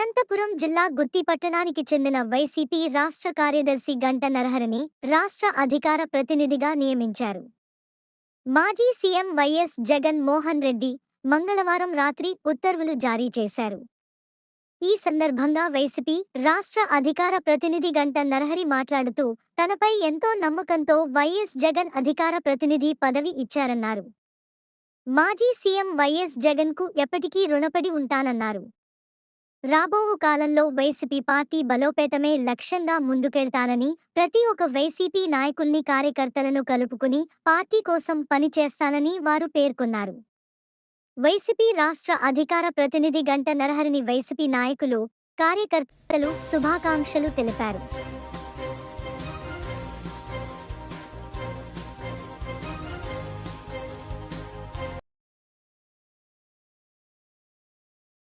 అనంతపురం జిల్లా గుత్తి పట్టణానికి చెందిన వైసీపీ రాష్ట్ర కార్యదర్శి గంట నరహరిని రాష్ట్ర అధికార ప్రతినిధిగా నియమించారు. మాజీ సీఎం వైఎస్ జగన్ మోహన్ రెడ్డి మంగళవారం రాత్రి ఉత్తర్వులు జారీ చేశారు. ఈ సందర్భంగా వైసీపీ రాష్ట్ర అధికార ప్రతినిధి గంట నరహరి మాట్లాడుతూ తనపై ఎంతో నమ్మకంతో వైఎస్ జగన్ అధికార ప్రతినిధి పదవి ఇచ్చారన్నారు. మాజీ సీఎం వైఎస్ జగన్కు ఎప్పటికీ రుణపడి ఉంటానన్నారు. రాబో కాలంలో వైసీపీ పార్టీ బలోపేతమే లక్ష్యంగా ముందుకెళ్తానని ప్రతి ఒక్క వైసీపీ నాయకుల్ని కార్యకర్తలను కలుపుకుని పార్టీ కోసం పనిచేస్తానని వారు పేర్కొన్నారు. వైసీపీ రాష్ట్ర అధికార ప్రతినిధి గంట నరహరిని వైసీపీ నాయకులు కార్యకర్తలు శుభాకాంక్షలు తెలిపారు.